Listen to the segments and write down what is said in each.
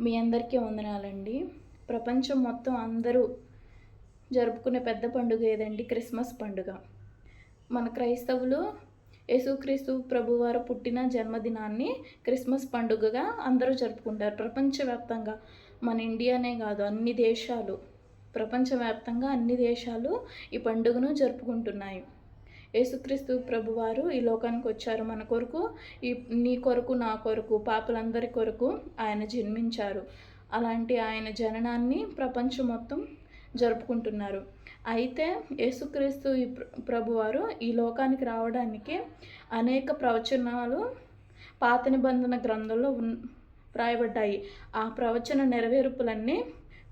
మీ అందరికీ వందనాలండి. ప్రపంచం మొత్తం అందరూ జరుపుకునే పెద్ద పండుగ ఏదండి? క్రిస్మస్ పండుగ. మన క్రైస్తవులు యేసుక్రీస్తు ప్రభువారు పుట్టిన జన్మదినాన్ని క్రిస్మస్ పండుగగా అందరూ జరుపుకుంటారు. ప్రపంచవ్యాప్తంగా మన ఇండియానే కాదు అన్ని దేశాలు ప్రపంచవ్యాప్తంగా అన్ని దేశాలు ఈ పండుగను జరుపుకుంటున్నాయి. యేసుక్రీస్తు ప్రభువారు ఈ లోకానికి వచ్చారు మన కొరకు ఈ నీ కొరకు నా కొరకు పాపలందరి కొరకు ఆయన జన్మించారు. అలాంటి ఆయన జననాన్ని ప్రపంచం మొత్తం జరుపుకుంటున్నారు. అయితే యేసుక్రీస్తు ఈ ప్రభువారు ఈ లోకానికి రావడానికి అనేక ప్రవచనాలు పాత నిబంధన గ్రంథంలో ఉన్ వ్రాయబడ్డాయి. ఆ ప్రవచన నెరవేర్పులన్నీ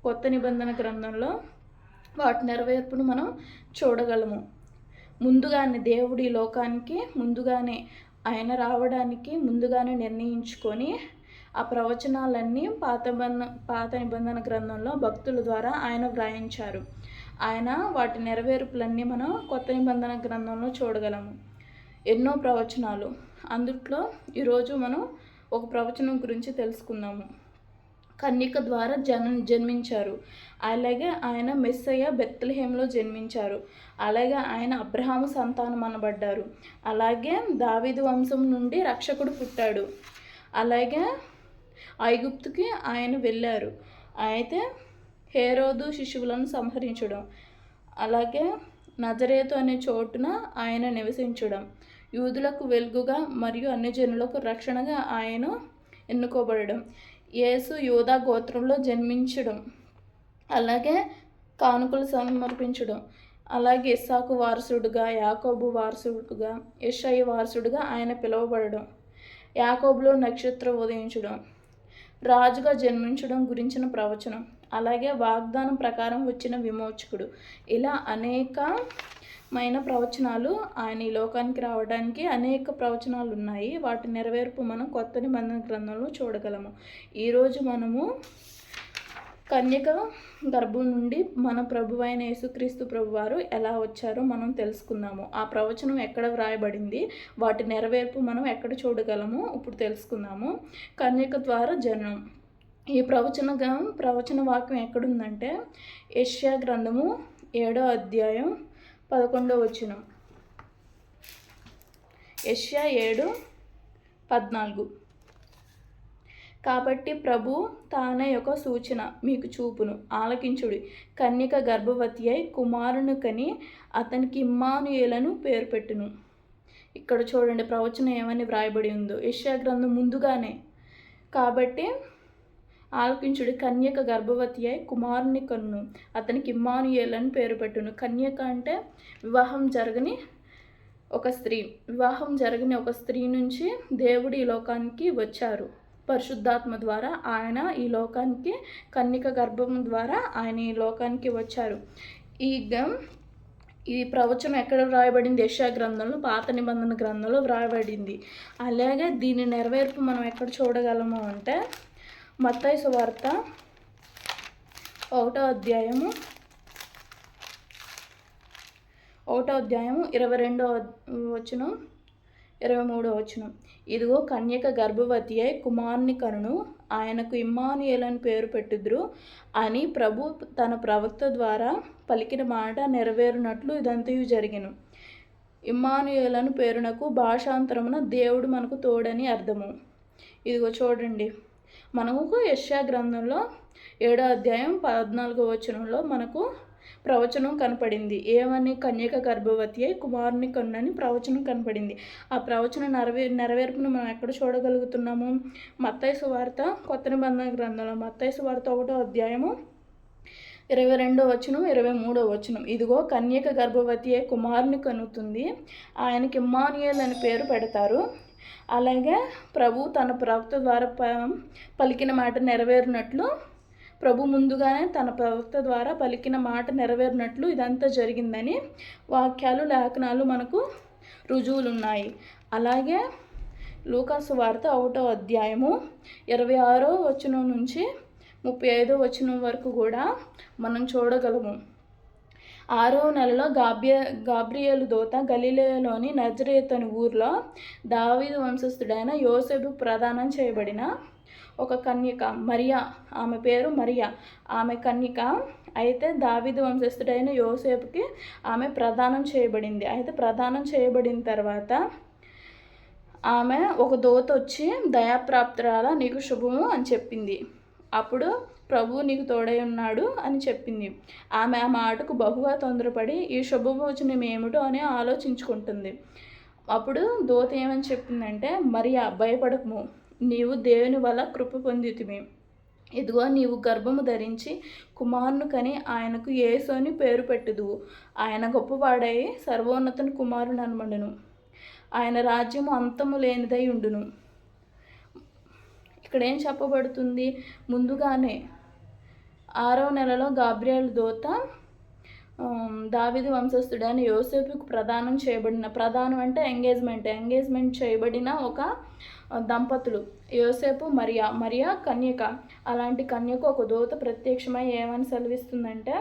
కొత్త నిబంధన గ్రంథంలో వాటి నెరవేర్పును మనం చూడగలము. ముందుగానే దేవుడి లోకానికి ముందుగానే ఆయన రావడానికి ముందుగానే నిర్ణయించుకొని ఆ ప్రవచనాలన్నీ పాత పాత నిబంధన గ్రంథంలో భక్తుల ద్వారా ఆయన వ్రాయించారు. ఆయన వాటి నెరవేర్పులన్నీ మనం కొత్త నిబంధన గ్రంథంలో చూడగలము. ఎన్నో ప్రవచనాలు. అందుట్లో ఈరోజు మనం ఒక ప్రవచనం గురించి తెలుసుకుందాము. కన్యక ద్వారా జన జన్మించారు. అలాగే ఆయన మెస్సయ్య బెత్తలహేమ్లో జన్మించారు. అలాగే ఆయన అబ్రహాము సంతానం అనబడ్డారు. అలాగే దావీదు వంశం నుండి రక్షకుడు పుట్టాడు. అలాగే ఐగుప్తుకి ఆయన వెళ్ళారు. అయితే హేరోదు శిశువులను సంహరించడం అలాగే నజరేతు అనే చోటున ఆయన నివసించడం యూదులకు వెలుగుగా మరియు అన్ని జనులకు రక్షణగా ఆయన ఎన్నుకోబడడం యేసు యూదా గోత్రంలో జన్మించడం. అలాగే కానుకలు సమర్పించడం. అలాగే ఇస్సాకు వారసుడుగా యాకోబు వారసుడుగా యెషయి వారసుడుగా ఆయన పిలువబడడం. యాకోబులో నక్షత్రం ఉదయించడం. రాజుగా జన్మించడం గురించిన ప్రవచనం. అలాగే వాగ్దానం ప్రకారం వచ్చిన విమోచకుడు. ఇలా అనేక మైన ప్రవచనాలు ఆయన ఈ లోకానికి రావడానికి అనేక ప్రవచనాలు ఉన్నాయి. వాటి నెరవేర్పు మనం కొత్త నిబంధన గ్రంథంలో చూడగలము. ఈరోజు మనము కన్యక గర్భం నుండి మన ప్రభు అయిన యేసుక్రీస్తు ప్రభువారు ఎలా వచ్చారో మనం తెలుసుకుందాము. ఆ ప్రవచనం ఎక్కడ వ్రాయబడింది? వాటి నెరవేర్పు మనం ఎక్కడ చూడగలము? ఇప్పుడు తెలుసుకుందాము. కన్యక ద్వారా జననం. ఈ ప్రవచన ప్రవచన వాక్యం ఎక్కడుందంటే ఏషియా గ్రంథము ఏడో అధ్యాయం పదకొండో వచనం. యష్యా ఏడు పద్నాలుగు. కాబట్టి ప్రభు తానే ఒక సూచన మీకు చూపును. ఆలకించుడి. కన్యక గర్భవతి అయి కుమారుని కని అతనికి ఇమ్మానుయేలను పేరు పెట్టును. ఇక్కడ చూడండి ప్రవచనం ఏమని వ్రాయబడి ఉందో. యష్యా గ్రంథం ముందుగానే. కాబట్టి ఆలకించుడు కన్యక గర్భవతి అయి కుమారుని కన్ను. అతనికి ఇమ్మానుయేల్ అని పేరు పెట్టును. కన్యక అంటే వివాహం జరగని ఒక స్త్రీ. వివాహం జరగని ఒక స్త్రీ నుంచి దేవుడు ఈ లోకానికి వచ్చారు. పరిశుద్ధాత్మ ద్వారా ఆయన ఈ లోకానికి కన్యక గర్భం ద్వారా ఆయన ఈ లోకానికి వచ్చారు. ఈ ఈ ప్రవచనం ఎక్కడ వ్రాయబడింది? యశా గ్రంథంలో పాత నిబంధన గ్రంథంలో వ్రాయబడింది. అలాగే దీని నెరవేర్పు మనం ఎక్కడ చూడగలము అంటే మత్తాయి సువార్త ఒకటో అధ్యాయము. ఒకటో అధ్యాయము ఇరవై రెండో వచనం ఇరవై మూడో వచనం. ఇదిగో కన్యక గర్భవతి అయి కుమారుని కనును ఆయనకు ఇమ్మానుయేలని పేరు పెట్టుదురు అని ప్రభు తన ప్రవక్త ద్వారా పలికిన మాట నెరవేరునట్లు ఇదంతయు జరిగెను. ఇమ్మానుయేలను పేరునకు భాషాంతరమున దేవుడు మనకు తోడని అర్థము. ఇదిగో చూడండి. మనకు యెషయా గ్రంథంలో ఏడో అధ్యాయం పద్నాలుగో వచనంలో మనకు ప్రవచనం కనపడింది. ఏమని కన్యక గర్భవతి అయి కుమారుని కన్నని ప్రవచనం కనపడింది. ఆ ప్రవచన నెరవే నెరవేర్పును మనం ఎక్కడ చూడగలుగుతున్నాము? మత్తయి సువార్త కొత్త నిబంధన గ్రంథంలో మత్తయి సువార్త ఒకటో అధ్యాయము ఇరవై రెండో వచనం ఇరవై మూడో వచనం. ఇదిగో కన్యక గర్భవతి అయి కుమారుని కనుతుంది. ఆయనకి ఇమ్మానుయేల్ అని పేరు పెడతారు. అలాగే ప్రభు తన ప్రవక్త ద్వారా ప- పలికిన మాట నెరవేరినట్లు ప్రభు ముందుగానే తన ప్రవక్త ద్వారా పలికిన మాట నెరవేరినట్లు ఇదంతా జరిగిందని వాక్యాలు లేఖనాలు మనకు రుజువులు ఉన్నాయి అలాగే లూకాసు వార్త ఒకటో అధ్యాయము ఇరవై ఆరో వచనం నుంచి ముప్పై ఐదో వచనం వరకు కూడా మనం చూడగలము. ఆరో నెలలో గాబ్య గాబ్రియేలు దోత గలిలేలోని నజరేత్ ఊర్లో దావీదు వంశస్థుడైన యోసేపు ప్రదానం చేయబడిన ఒక కన్యక మరియా. ఆమె పేరు మరియా. ఆమె కన్యక అయితే దావిదు వంశస్థుడైన యోసేపుకి ఆమె ప్రదానం చేయబడింది. అయితే ప్రదానం చేయబడిన తర్వాత ఆమె ఒక దోత వచ్చి దయాప్రాప్తురాల నీకు శుభము అని చెప్పింది. అప్పుడు ప్రభువు నీకు తోడై ఉన్నాడు అని చెప్పింది. ఆమె ఆ మాటకు బహుగా తొందరపడి ఈ శుభభోజనం ఏమిటో అని ఆలోచించుకుంటుంది. అప్పుడు దోత ఏమని చెప్పిందంటే మరియా భయపడకము. నీవు దేవుని వల్ల కృప పొందితివి. ఇదిగో నీవు గర్భము ధరించి కుమారును కని ఆయనకు యేసు అని పేరు పెట్టుదువు. ఆయన గొప్పవాడై సర్వోన్నతని కుమారుని అనమడును ఆయన రాజ్యము అంతము లేనిదై ఉండును. ఇక్కడ ఏం చెప్పబడుతుంది? ముందుగానే ఆరవ నెలలో గాబ్రియల్ దోత దావిది వంశస్థుడైన యోసేపుకు ప్రదానం చేయబడిన ప్రదానం అంటే ఎంగేజ్మెంట్ ఎంగేజ్మెంట్ చేయబడిన ఒక దంపతులు. యోసేపు మరియా మరియా కన్యక. అలాంటి కన్యకు ఒక దూత ప్రత్యక్షమై ఏమని సెలవిస్తుందంటే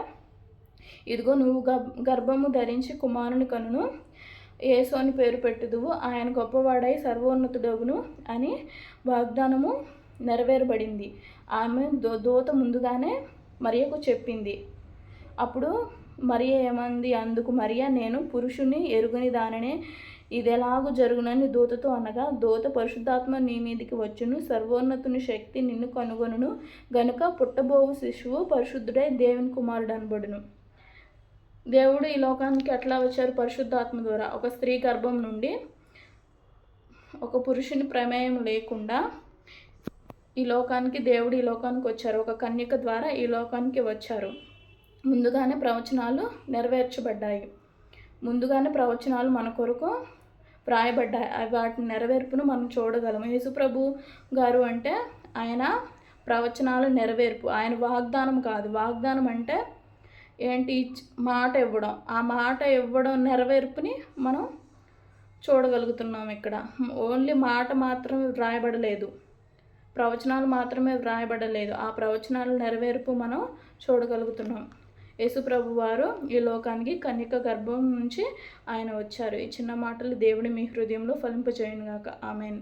ఇదిగో నువ్వు గ గర్భము ధరించి కుమారుని కనును యేసు అని పేరు పెట్టుదువు ఆయన గొప్పవాడై సర్వోన్నతుడగును అని వాగ్దానము నెరవేరబడింది. ఆమె దో దూత ముందుగానే మరియకు చెప్పింది. అప్పుడు మరియ ఏమంది? అందుకు మరియ నేను పురుషుని ఎరుగుని దానినే ఇదెలాగూ జరుగునని దూతతో అనగా దూత పరిశుద్ధాత్మ నీ మీదికి వచ్చును సర్వోన్నతుని శక్తి నిన్ను కనుగొనును గనుక పుట్టబోవు శిశువు పరిశుద్ధుడై దేవుని కుమారుడు అనబడును. దేవుడు ఈ లోకానికి ఎట్లా వచ్చారు? పరిశుద్ధాత్మ ద్వారా. ఒక స్త్రీ గర్భం నుండి ఒక పురుషుని ప్రమేయం లేకుండా ఈ లోకానికి దేవుడు ఈ లోకానికి వచ్చారు. ఒక కన్యక ద్వారా ఈ లోకానికి వచ్చారు. ముందుగానే ప్రవచనాలు నెరవేర్చబడ్డాయి. ముందుగానే ప్రవచనాలు మన కొరకు వ్రాయబడ్డాయి. వాటి నెరవేర్పును మనం చూడగలం యేసుప్రభు గారు అంటే ఆయన ప్రవచనాలు నెరవేర్పు. ఆయన వాగ్దానం కాదు. వాగ్దానం అంటే ఏంటి? మాట ఇవ్వడం. ఆ మాట ఇవ్వడం నెరవేర్పుని మనం చూడగలుగుతున్నాం ఇక్కడ. ఓన్లీ మాట మాత్రం వ్రాయబడలేదు. ప్రవచనాలు మాత్రమే వ్రాయబడలేదు. ఆ ప్రవచనాల నెరవేర్పు మనం చూడగలుగుతున్నాం. యేసుప్రభు వారు ఈ లోకానికి కన్యక గర్భం నుంచి ఆయన వచ్చారు. ఈ చిన్న మాటలు దేవుడి మీ హృదయంలో ఫలింపజేయను గాక ఆమెన్.